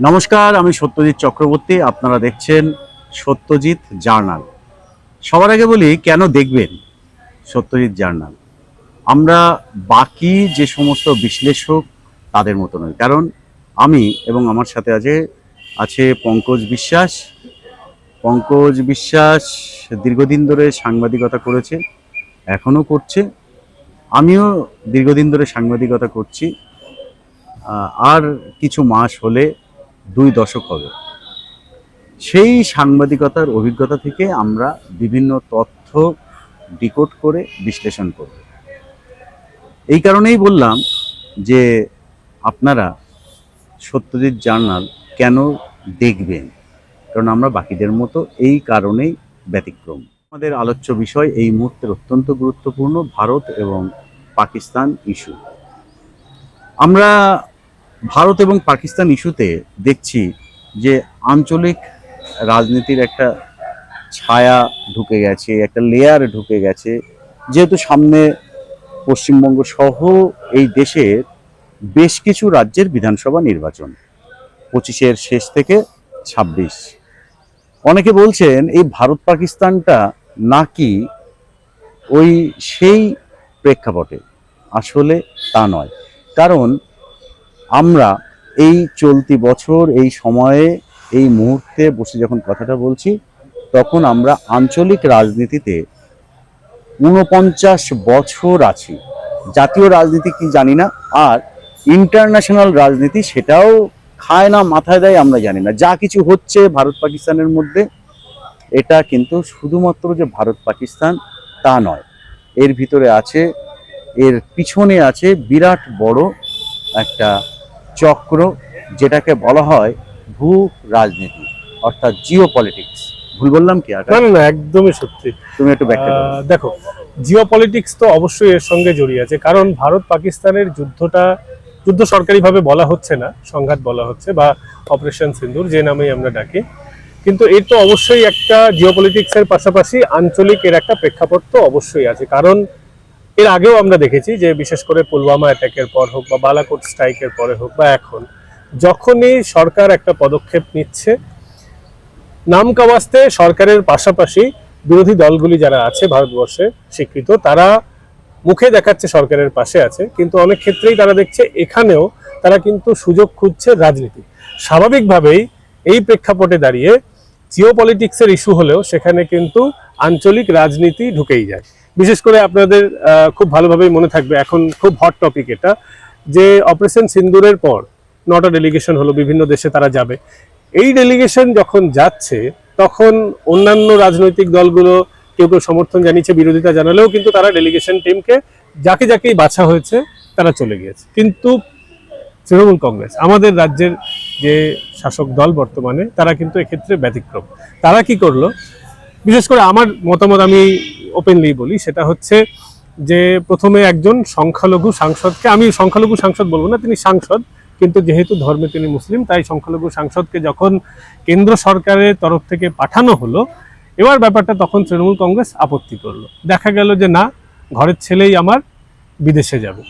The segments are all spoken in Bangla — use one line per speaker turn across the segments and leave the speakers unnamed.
নমস্কার, আমি সত্যজিৎ চক্রবর্তী। আপনারা দেখছেন সত্যজিৎ জার্নাল। সবার আগে বলি, কেন দেখবেন সত্যজিৎ জার্নাল? আমরা বাকি যে সমস্ত বিশ্লেষক, তাদের মতো নয় কারণ আমি এবং আমার সাথে আছে আছে পঙ্কজ বিশ্বাস। পঙ্কজ বিশ্বাস দীর্ঘদিন ধরে সাংবাদিকতা করেছে, এখনও করছে। আমিও দীর্ঘদিন ধরে সাংবাদিকতা করছি। আর কিছু মাস হলে দুই দশক হবে। সেই সাংবাদিকতার অভিজ্ঞতা থেকে আমরা বিভিন্ন তথ্য ডিকোড করে বিশ্লেষণ করব। এই কারণেই বললাম যে আপনারা সত্যজিৎ জার্নাল কেন দেখবেন? কারণ আমরা বাকিদের মতো এই কারণেই ব্যতিক্রম। আমাদের আলোচ্য বিষয় এই মুহূর্তের অত্যন্ত গুরুত্বপূর্ণ ভারত এবং পাকিস্তান ইস্যু। আমরা ভারত এবং পাকিস্তান ইস্যুতে দেখছি যে আঞ্চলিক রাজনীতির একটা ছায়া ঢুকে গেছে, একটা লেয়ার ঢুকে গেছে। যেহেতু সামনে পশ্চিমবঙ্গ সহ এই দেশের বেশ কিছু রাজ্যের বিধানসভা নির্বাচন, পঁচিশের শেষ থেকে ছাব্বিশ। অনেকে বলছেন এই ভারত পাকিস্তানটা নাকি ওই সেই প্রেক্ষাপটে। আসলে তা নয়। কারণ আমরা এই চলতি বছর, এই সময়ে, এই মুহূর্তে বসে যখন কথাটা বলছি, তখন আমরা আঞ্চলিক রাজনীতিতে ঊনপঞ্চাশ বছর আছি। জাতীয় রাজনীতি কি জানি না, আর ইন্টারন্যাশনাল রাজনীতি সেটাও খায় না, মাথায় দেয় আমরা জানি না। যা কিছু হচ্ছে ভারত পাকিস্তানের মধ্যে, এটা কিন্তু শুধুমাত্র যে ভারত পাকিস্তান, তা নয়। এর ভিতরে আছে, এর পিছনে আছে বিরাট বড় একটা চক্র যেটাকে বলা হয় ভূ রাজনীতি অর্থাৎ জিও পলিটিক্স ভুল বললাম কি?
না একদমই সত্যি।
তুমি একটু ব্যাখ্যা
দেখো জিও পলিটিক্স তো অবশ্যই এর সঙ্গে জড়িয়ে আছে কারণ ভারত পাকিস্তানের যুদ্ধটা যুদ্ধ সরকারিভাবে বলা হচ্ছে না সংঘাত বলা হচ্ছে বা অপারেশন সিন্দুর যে নামেই আমরা ডাকি। কিন্তু এর তো অবশ্যই একটা জিও এর পাশাপাশি আঞ্চলিক এর একটা প্রেক্ষাপট তো অবশ্যই আছে কারণ এর আগেও আমরা দেখেছি যে বিশেষ করে পুলওয়ামা অ্যাটাকের পর হোক বা বালাকোট স্ট্রাইকের পরে হোক বা এখন, যখনই সরকার একটা পদক্ষেপ নিচ্ছে, নাম কাওয়াস্তে সরকারের পাশাপাশি বিরোধী দলগুলি যারা আছে ভারতবর্ষে স্বীকৃত, তারা মুখে দেখাচ্ছে সরকারের পাশে আছে, কিন্তু অনেক ক্ষেত্রেই তারা দেখছে এখানেও তারা কিন্তু সুযোগ খুঁজছে রাজনীতি। স্বাভাবিকভাবেই এই প্রেক্ষাপটে দাঁড়িয়ে জিও পলিটিক্সের ইস্যু হলেও সেখানে কিন্তু আঞ্চলিক রাজনীতি ঢুকেই যায়। বিশেষ করে আপনাদের খুব ভালোভাবেই মনে থাকবে এখন খুব হট টপিক এটা, যে অপারেশন সিন্দুরের পর নটা ডেলিগেশন হলো, বিভিন্ন দেশে তারা যাবে। এই ডেলিগেশন যখন যাচ্ছে, তখন অন্যান্য রাজনৈতিক দলগুলো কেউ কেউ সমর্থন জানিয়েছে, বিরোধিতা জানালেও কিন্তু তারা ডেলিগেশন টিমকে যাকে যাকেই বাছা হয়েছে, তারা চলে গিয়েছে। কিন্তু তৃণমূল কংগ্রেস, আমাদের রাজ্যের যে শাসক দল বর্তমানে, তারা কিন্তু এক্ষেত্রে ব্যতিক্রম। তারা কি করল? বিশেষ করে আমার মতামত, আমি ওপেনলি বলি, সেটা হচ্ছে যে প্রথমে একজন সংখ্যালঘু সাংসদকে, আমি সংখ্যালঘু সাংসদ বলব না, তিনি সাংসদ, কিন্তু যেহেতু ধর্মে তিনি মুসলিম, তাই সংখ্যালঘু সাংসদকে যখন কেন্দ্র সরকারের তরফ থেকে পাঠানো হলো, এবার ব্যাপারটা তখন তৃণমূল কংগ্রেস আপত্তি করল। দেখা গেল যে না, ঘরের ছেলেই আমার বিদেশে যাবে।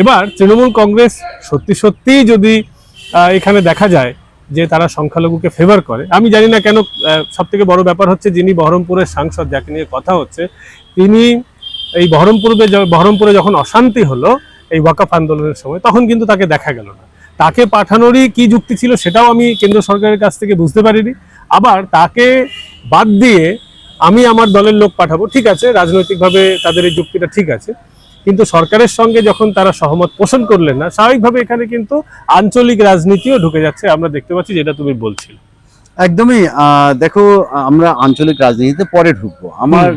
এবার তৃণমূল কংগ্রেস সত্যি সত্যিই যদি এখানে দেখা যায় যে তারা সংখ্যালঘুকে ফেভার করে। আমি জানি না কেন সব থেকে বড় ব্যাপার হচ্ছে যিনি বহরমপুরের সাংসদ, যাকে নিয়ে কথা হচ্ছে, তিনি এই বহরমপুরে বহরমপুরে যখন অশান্তি হলো এই ওয়াকাফ আন্দোলনের সময়, তখন কিন্তু তাকে দেখা গেল না। তাকে পাঠানোরই কি যুক্তি ছিল সেটাও আমি কেন্দ্র সরকারের কাছ থেকে বুঝতে পারিনি। আবার তাকে বাদ দিয়ে আমি আমার দলের লোক পাঠাবো, ঠিক আছে, রাজনৈতিকভাবে তাদের এই যুক্তিটা ঠিক আছে। কিন্তু সরকারের সঙ্গে যখন তারা সহমত পোষণ করলেন না স্বাভাবিকভাবে এখানে কিন্তু আঞ্চলিক রাজনীতিও ঢুকে যাচ্ছে আমরা দেখতে পাচ্ছি যেটা তুমি বলছিলে।
একদমই দেখো আমরা আঞ্চলিক রাজনীতিতে পরে ঢুকবো। আমার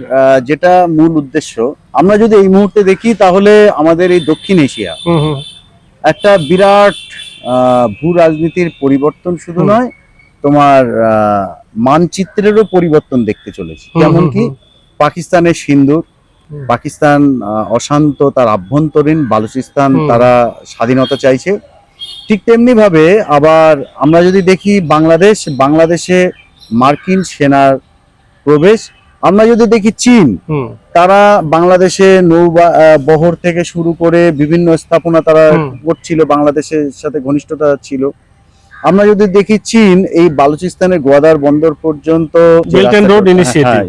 যেটা মূল উদ্দেশ্য আমরা যদি এই মুহূর্তে দেখি তাহলে আমাদের এই দক্ষিণ এশিয়া একটা বিরাট আহ, ভূ রাজনীতির পরিবর্তন শুধু নয় তোমার আহ, মানচিত্রেরও পরিবর্তন দেখতে চলেছে। যেমন কি পাকিস্তানের সিন্দুর। পাকিস্তান অশান্ত তার আভ্যন্তরীণ বালুচিস্তান তারা স্বাধীনতা চাইছে। ঠিক তেমনি ভাবে আবার আমরা যদি দেখি বাংলাদেশ বাংলাদেশে মার্কিন সেনার প্রবেশ আমরা যদি দেখি চীন তারা বাংলাদেশে নৌ বহর থেকে শুরু করে বিভিন্ন স্থাপনা তারা করছিল বাংলাদেশের সাথে ঘনিষ্ঠতা ছিল। আমরা যদি দেখি চীন এই বালুচিস্তানের গোয়াদার বন্দর পর্যন্ত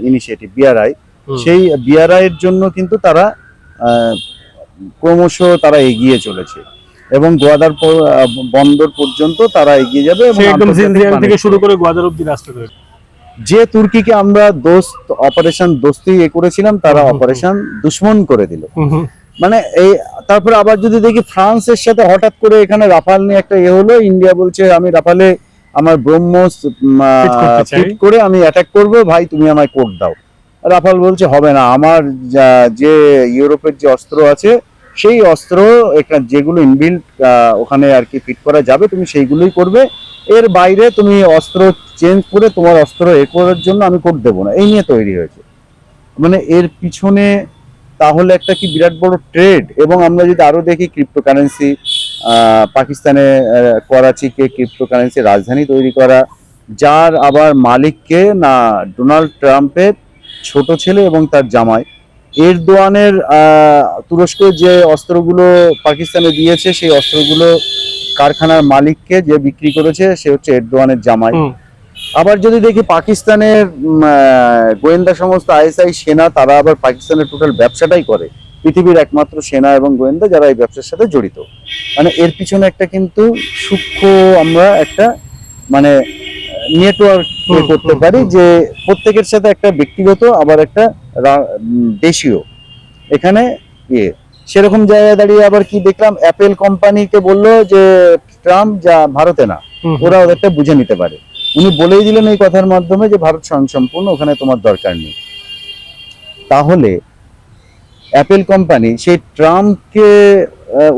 ইনিশিয়েটিভ বিআরআই। সেই বিআরআই এর জন্য কিন্তু তারা আহ, ক্রমশ তারা এগিয়ে চলেছে এবং গোয়াদার বন্দর পর্যন্ত তারা এগিয়ে যাবে
থেকে শুরু করে গোয়াদার অব্দি রাস্তা
যে তুর্কিকে আমরা দোস্ত অপারেশন দোস্তি এ করেছিলাম তারা। অপারেশন দুশ্মন করে দিল। মানে এই তারপরে আবার যদি দেখি ফ্রান্সের সাথে হঠাৎ করে এখানে রাফাল নিয়ে একটা ইয়ে হলো ইন্ডিয়া বলছে আমি রাফালে আমার। ফিট করে আমি অ্যাটাক করব ভাই তুমি আমায় কোড দাও রাফাল বলছে, হবে না। আমার যে ইউরোপের যে অস্ত্র আছে, সেই অস্ত্র এখানে যেগুলো ইনবিল্ট ওখানে আর কি ফিট করা যাবে, তুমি সেইগুলোই করবে। এর বাইরে তুমি অস্ত্র চেঞ্জ করে তোমার অস্ত্র এ করার জন্য আমি কোড দেবো না। এই নিয়ে তৈরি হয়েছে। মানে এর পিছনে তাহলে একটা কি বিরাট বড় ট্রেড এবং আমরা যদি আরও দেখি ক্রিপ্টোকারেন্সি পাকিস্তানে করাচিকে ক্রিপ্টোকারেন্সি রাজধানী তৈরি করা, যার আবার মালিককে না, ডোনাল্ড ট্রাম্পের ছোট ছেলে এবং তার জামাই। এরদোয়ানের তুরস্ক যে অস্ত্রগুলো পাকিস্তানে দিয়েছে সেই অস্ত্রগুলো কারখানার মালিককে যে বিক্রি করেছে সে হচ্ছে এরদোয়ানের জামাই। আবার যদি দেখি পাকিস্তানের গোয়েন্দা সংস্থা আইএসআই সেনা তারা আবার পাকিস্তানের টোটাল ব্যবসাটাই করে। পৃথিবীর একমাত্র সেনা এবং গোয়েন্দা যারা এই ব্যবসার সাথে জড়িত। মানে এর পিছনে একটা কিন্তু সূক্ষ্ম আমরা একটা মানে নেটওয়ার্ক করতে পারি যে প্রত্যেকের সাথে একটা ব্যক্তিগত আবার একটা দেশীয়। এখানে ইয়ে। সেরকম জায়গায় দাঁড়িয়ে আবার কি দেখলাম অ্যাপেল কোম্পানিকে বলল যে ট্রাম্প যা ভারতে না। ওরা ওদেরটা বুঝে নিতে পারে। উনি বলেই দিলেন এই কথার মাধ্যমে যে ভারত স্বয়ংসম্পূর্ণ ওখানে তোমার দরকার নেই। তাহলে অ্যাপেল কোম্পানি সেই ট্রাম্পকে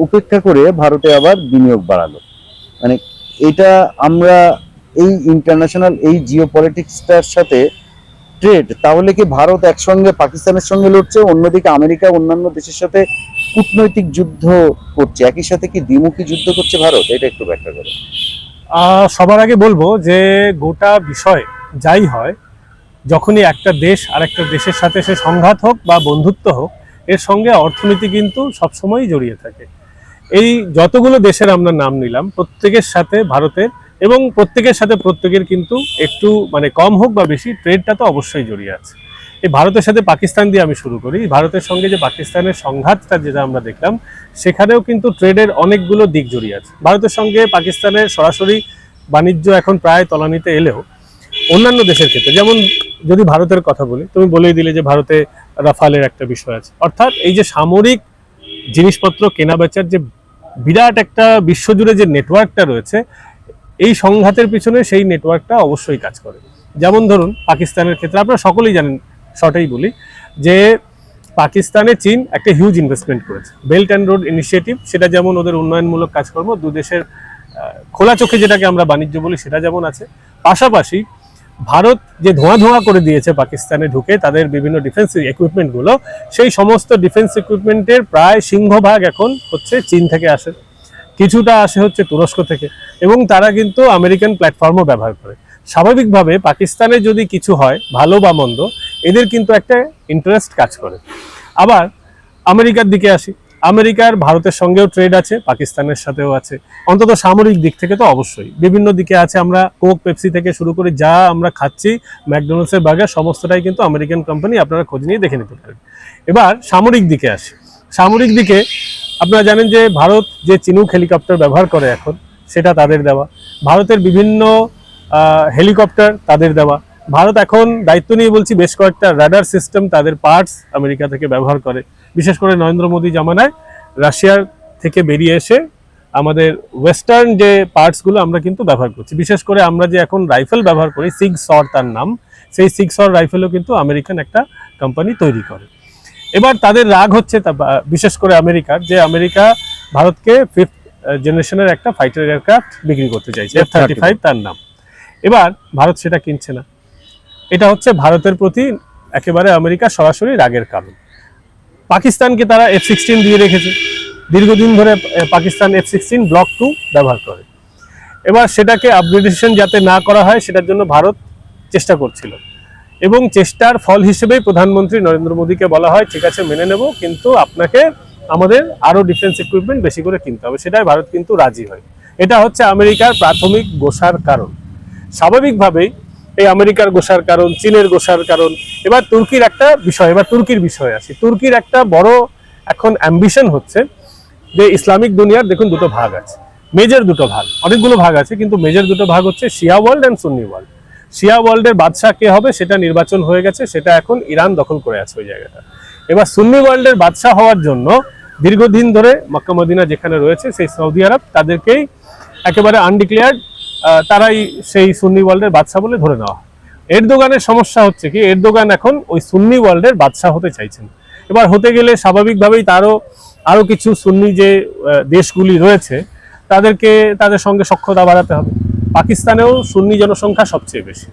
উপেক্ষা করে ভারতে আবার বিনিয়োগ বাড়ালো। মানে এটা আমরা এই ইন্টারন্যাশনাল এই জিও পলিটিক্সটার সাথে ট্রেড তাহলে কি ভারত একসঙ্গে, পাকিস্তানের সঙ্গে লড়ছে? অন্যদিকে আমেরিকা, অন্যান্য দেশের সাথে কূটনৈতিক যুদ্ধ করছে। একই সাথে কি দ্বিমুখী যুদ্ধ করছে ভারত? এটা একটু ব্যাখ্যা করো।
সবার আগে বলব যে গোটা বিষয় যাই হয়, যখনই একটা দেশ আর একটা দেশের সাথে সে সংঘাত হোক বা বন্ধুত্ব হোক, এর সঙ্গে অর্থনীতি কিন্তু সবসময়ই জড়িয়ে থাকে। এই যতগুলো দেশের আমরা নাম নিলাম, প্রত্যেকের সাথে ভারতের এবং প্রত্যেকের সাথে প্রত্যেকের কিন্তু একটু মানে কম হোক বা বেশি ট্রেডটা তো অবশ্যই জড়িয়ে আছে। এই ভারতের সাথে পাকিস্তান দিয়ে আমি শুরু করি। ভারতের সঙ্গে যে পাকিস্তানের সংঘাতটা যেটা আমরা দেখলাম, সেখানেও কিন্তু ট্রেডের অনেকগুলো দিক জড়িয়ে আছে। ভারতের সঙ্গে পাকিস্তানের সরাসরি বাণিজ্য এখন প্রায় তলানিতে এলেও, অন্যান্য দেশের ক্ষেত্রে, যেমন যদি ভারতের কথা বলি, তুমি বলেই দিলে যে ভারতে রাফালের একটা বিষয় আছে। অর্থাৎ এই যে সামরিক জিনিসপত্র কেনা বেচার যে বিরাট একটা বিশ্বজুড়ে যে নেটওয়ার্কটা রয়েছে এই সংঘাতের পিছনে সেই নেটওয়ার্কটা অবশ্যই কাজ করে। যেমন ধরুন, পাকিস্তানের ক্ষেত্রে আপনারা সকলেই জানেন, শর্টেই বলি, যে পাকিস্তানে চীন একটা হিউজ ইনভেস্টমেন্ট করেছে। বেল্ট অ্যান্ড রোড ইনিশিয়েটিভ সেটা যেমন ওদের উন্নয়নমূলক কাজকর্ম, দু দেশের খোলা চোখে যেটাকে আমরা বাণিজ্য বলি, সেটা যেমন আছে। পাশাপাশি ভারত যে ধোঁয়া ধোঁয়া করে দিয়েছে পাকিস্তানে ঢুকে, তাদের বিভিন্ন ডিফেন্স ইকুইপমেন্টগুলো সেই সমস্ত ডিফেন্স ইকুইপমেন্টের প্রায় সিংহভাগ এখন হচ্ছে চীন থেকে আসে। কিছুটা আসে হচ্ছে তুরস্ক থেকে এবং তারা কিন্তু আমেরিকান প্ল্যাটফর্মও ব্যবহার করে। স্বাভাবিকভাবে পাকিস্তানে যদি কিছু হয়, ভালো বা মন্দ, এদের কিন্তু একটা ইন্টারেস্ট কাজ করে। আবার আমেরিকার দিকে আসি। আমেরিকার ভারতের সঙ্গেও ট্রেড আছে, পাকিস্তানের সাথেও আছে। অন্তত সামরিক দিক থেকে তো অবশ্যই। বিভিন্ন দিকে আছে আমরা কোক পেপসি থেকে শুরু করে যা আমরা খাচ্ছি ম্যাকডোনাল্ডসের বার্গার সমস্তটাই কিন্তু আমেরিকান কোম্পানি আপনারা খোঁজ নিয়ে দেখে নিতে পারেন। এবার সামরিক দিকে আসি। সামরিক দিকে আপনারা জানেন যে ভারত যে চিনুক হেলিকপ্টার ব্যবহার করে এখন, সেটা তাদের দেওয়া। ভারতের বিভিন্ন হেলিকপ্টার তাদের দেওয়া। ভারত এখন দায়িত্ব নিয়ে বলছি, বেশ কয়েকটা রাডার সিস্টেম তাদের পার্টস আমেরিকা থেকে ব্যবহার করে। বিশেষ করে নরেন্দ্র মোদী জামানায় রাশিয়ার থেকে বেরিয়ে এসে আমাদের ওয়েস্টার্ন যে পার্টসগুলো আমরা কিন্তু ব্যবহার করছি। বিশেষ করে আমরা যে এখন রাইফেল ব্যবহার করি সিক্স সর তার নাম। সেই সিক্স সর রাইফেলও কিন্তু আমেরিকান একটা কোম্পানি তৈরি করে। এবার তাদের রাগ হচ্ছে তা বিশেষ করে আমেরিকার যে আমেরিকা ভারতকে ফিফথ জেনারেশনের একটা ফাইটার এয়ারক্রাফট বিক্রি করতে চাইছে এফ থার্টি ফাইভ তার নাম। এবার ভারত সেটা কিনছে না। এটা হচ্ছে ভারতের প্রতি একেবারে আমেরিকা সরাসরি রাগের কারণ। পাকিস্তানকে তারা এফ সিক্সটিন দিয়ে রেখেছে। দীর্ঘদিন ধরে Pakistan F sixteen block two ব্যবহার করে। এবার সেটাকে আপগ্রেডেশন যাতে না করা হয় সেটার জন্য ভারত চেষ্টা করছিল। এবং চেষ্টার ফল হিসেবেই প্রধানমন্ত্রী নরেন্দ্র মোদীকে বলা হয়, ঠিক আছে, মেনে নেব, কিন্তু আপনাকে আমাদের আরও ডিফেন্স ইকুইপমেন্ট বেশি করে কিনতে হবে। সেটাই ভারত কিন্তু রাজি হয়। এটা হচ্ছে আমেরিকার প্রাথমিক গোসার কারণ। স্বাভাবিকভাবেই এই আমেরিকার গোসার কারণ, চীনের গোসার কারণ, এবার তুর্কির একটা বিষয়, এবার তুর্কির বিষয় আছে তুর্কির একটা বড় এখন অ্যাম্বিশন হচ্ছে যে ইসলামিক দুনিয়ার দেখুন দুটো ভাগ আছে, মেজর দুটো ভাগ, অনেকগুলো ভাগ আছে, কিন্তু মেজর দুটো ভাগ হচ্ছে Shia world and Sunni world Shia ওয়ার্ল্ডের বাদশাহ কে হবে সেটা নির্বাচন হয়ে গেছে, সেটা এখন ইরান দখল করে আছে ওই জায়গাটা। এবার সুন্নি ওয়ার্ল্ডের বাদশাহ হওয়ার জন্য দীর্ঘদিন ধরে মক্কা মদিনা যেখানে রয়েছে, সেই সৌদি আরব তাদেরকেই একেবারে আনডিক্লেয়ার্ড তারাই সেই সুন্নি ওয়ার্ল্ডের বাদশাহ বলে ধরে নেওয়া এরদোগানের সমস্যা হচ্ছে কি, এরদোগান এখন ওই সুন্নি ওয়ার্ল্ডের বাদশাহ হতে চাইছেন। এবার হতে গেলে স্বাভাবিকভাবেই তারও আরও কিছু সুন্নি যে দেশগুলি রয়েছে, তাদেরকে তাদের সঙ্গে সক্ষতা বাড়াতে হবে। পাকিস্তানেও সুন্নি জনসংখ্যা সবচেয়ে বেশি।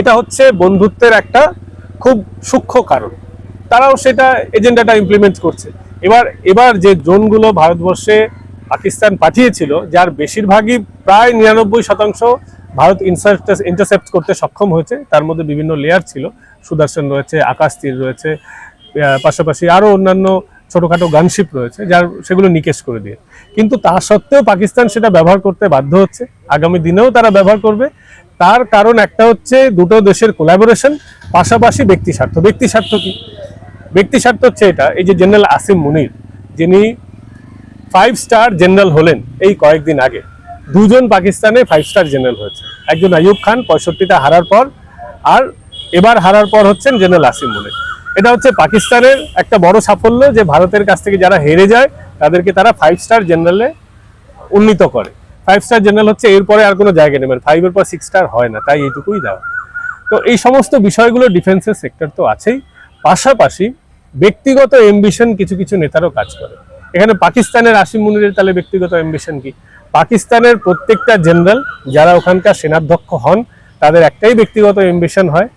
এটা হচ্ছে বন্ধুত্বের একটা খুব সূক্ষ্ম কারণ। তারাও সেটা এজেন্ডাটা ইমপ্লিমেন্ট করছে। এবার এবার যে জোনগুলো ভারতবর্ষে পাকিস্তান পাঠিয়েছিল, যার বেশিরভাগই প্রায় নিরানব্বই শতাংশ ভারত ইন্টারসেপ্ট করতে সক্ষম হয়েছে, তার মধ্যে বিভিন্ন লেয়ার ছিল। সুদর্শন রয়েছে, আকাশ তীর রয়েছে পাশাপাশি আরও অন্যান্য ছোটোখাটো গানশিপ রয়েছে, যার সেগুলো নিকেশ করে দিয়ে। কিন্তু তা সত্ত্বেও পাকিস্তান সেটা ব্যবহার করতে বাধ্য হচ্ছে। আগামী দিনেও তারা ব্যবহার করবে। তার কারণ একটা হচ্ছে দুটো দেশের কোলাবোরেশন পাশাপাশি ব্যক্তি স্বার্থ। ব্যক্তি স্বার্থ কি? ব্যক্তি স্বার্থ হচ্ছে এটা। এই যে জেনারেল আসিম মুনির, যিনি ফাইভ স্টার জেনারেল হলেন এই কয়েকদিন আগে। দুজন পাকিস্তানে ফাইভ স্টার জেনারেল হয়েছে। একজন আইয়ুব খান, পঁয়ষট্টিটা হারার পর, আর এবার হারার পর হচ্ছেন জেনারেল আসিম মুনির। এটা হচ্ছে পাকিস্তানের একটা বড় সাফল্য যে ভারতের কাছ থেকে যারা হেরে যায় তাদেরকে তারা ফাইভ স্টার জেনারেলে উন্নীত করে। ফাইভ স্টার জেনারেল হচ্ছে এরপরে আর কোনো জায়গা নেই মানে ফাইভের পর সিক্স স্টার হয় না, তাই এইটুকুই দেওয়া। তো এই সমস্ত বিষয়গুলো ডিফেন্সের সেক্টর তো আছেই। পাশাপাশি ব্যক্তিগত এম্বিশন কিছু কিছু নেতারও কাজ করে। এখানে পাকিস্তানের আসিম মুনিরের তাহলে ব্যক্তিগত এম্বিশন কি? পাকিস্তানের প্রত্যেকটা জেনারেল যারা ওখানকার সেনাধ্যক্ষ হন, তাদের একটাই ব্যক্তিগত এম্বিশন হয়,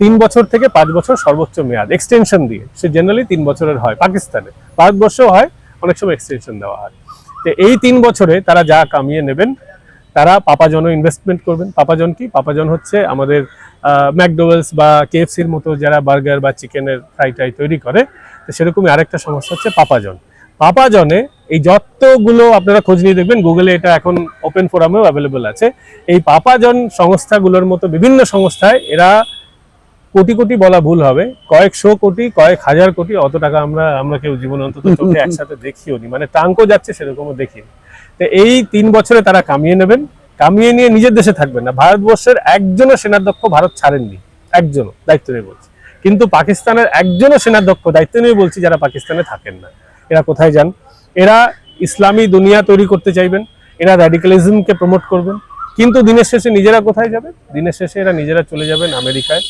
তিন বছর থেকে পাঁচ বছর সর্বোচ্চ মেয়াদ এক্সটেনশন দিয়ে। সে জেনারেলি তিন বছরের হয় পাকিস্তানে। ভারতবর্ষেও হয় অনেক সময় এক্সটেনশন দেওয়া হয়। তো এই তিন বছরে তারা যা কামিয়ে নেবেন, তারা পাপাজনও ইনভেস্টমেন্ট করবেন। পাপাজন কি? পাপাজন হচ্ছে আমাদের ম্যাকডোয়েলস বা কেএফসির মতো যারা বার্গার বা চিকেনের ফ্রাই টাই তৈরি করে, তো সেরকমই আরেকটা সমস্যা হচ্ছে পাপাজন। পাপাজনে এই যতগুলো আপনারা খোঁজ নিয়ে দেখবেন গুগলে এটা এখন ওপেন ফোরামেও অ্যাভেলেবল আছে। এই পাপাজন সংস্থাগুলোর মতো বিভিন্ন সংস্থায় এরা কোটি কোটি বলা ভুল হবে। কয়েকশো কোটি, কয়েক হাজার কোটি, অত টাকা আমরা আমরা কেউ জীবন অন্তত চোখে একসাথে দেখিও নি মানে টাঙ্কও যাচ্ছে, সেরকমও দেখিনি। তো এই তিন বছরে তারা কামিয়ে নেবেন। কামিয়ে নিয়ে নিজের দেশে থাকবেন না। ভারতবর্ষের একজনও সেনাধ্যক্ষ ভারত ছাড়েননি। একজনও, দায়িত্ব নিয়ে বলছি। কিন্তু পাকিস্তানের একজনও সেনাধ্যক্ষ, দায়িত্ব নিয়ে বলছি, যারা পাকিস্তানে থাকেন না। এরা কোথায় যান? এরা ইসলামী দুনিয়া তৈরি করতে চাইবেন। এরা র্যাডিক্যালিজমকে প্রমোট করবেন। কিন্তু দিনের শেষে নিজেরা কোথায় যাবেন? দিনের শেষে এরা নিজেরা চলে যাবেন আমেরিকায়।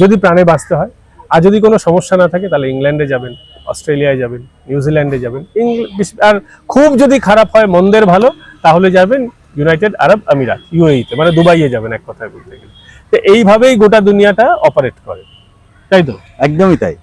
যদি প্রাণে বাঁচতে হয়, আর যদি কোনো সমস্যা না থাকে, তাহলে ইংল্যান্ডে যাবেন, অস্ট্রেলিয়ায় যাবেন, নিউজিল্যান্ডে যাবেন। আর খুব যদি খারাপ হয়, মন্দের ভালো, তাহলে যাবেন ইউনাইটেড আরব আমিরাত, ইউএইতে মানে দুবাইয়ে যাবেন এক কথায় বলতে গেলে। তো এইভাবেই গোটা দুনিয়াটা অপারেট করে। তাই তো?
একদমই তাই।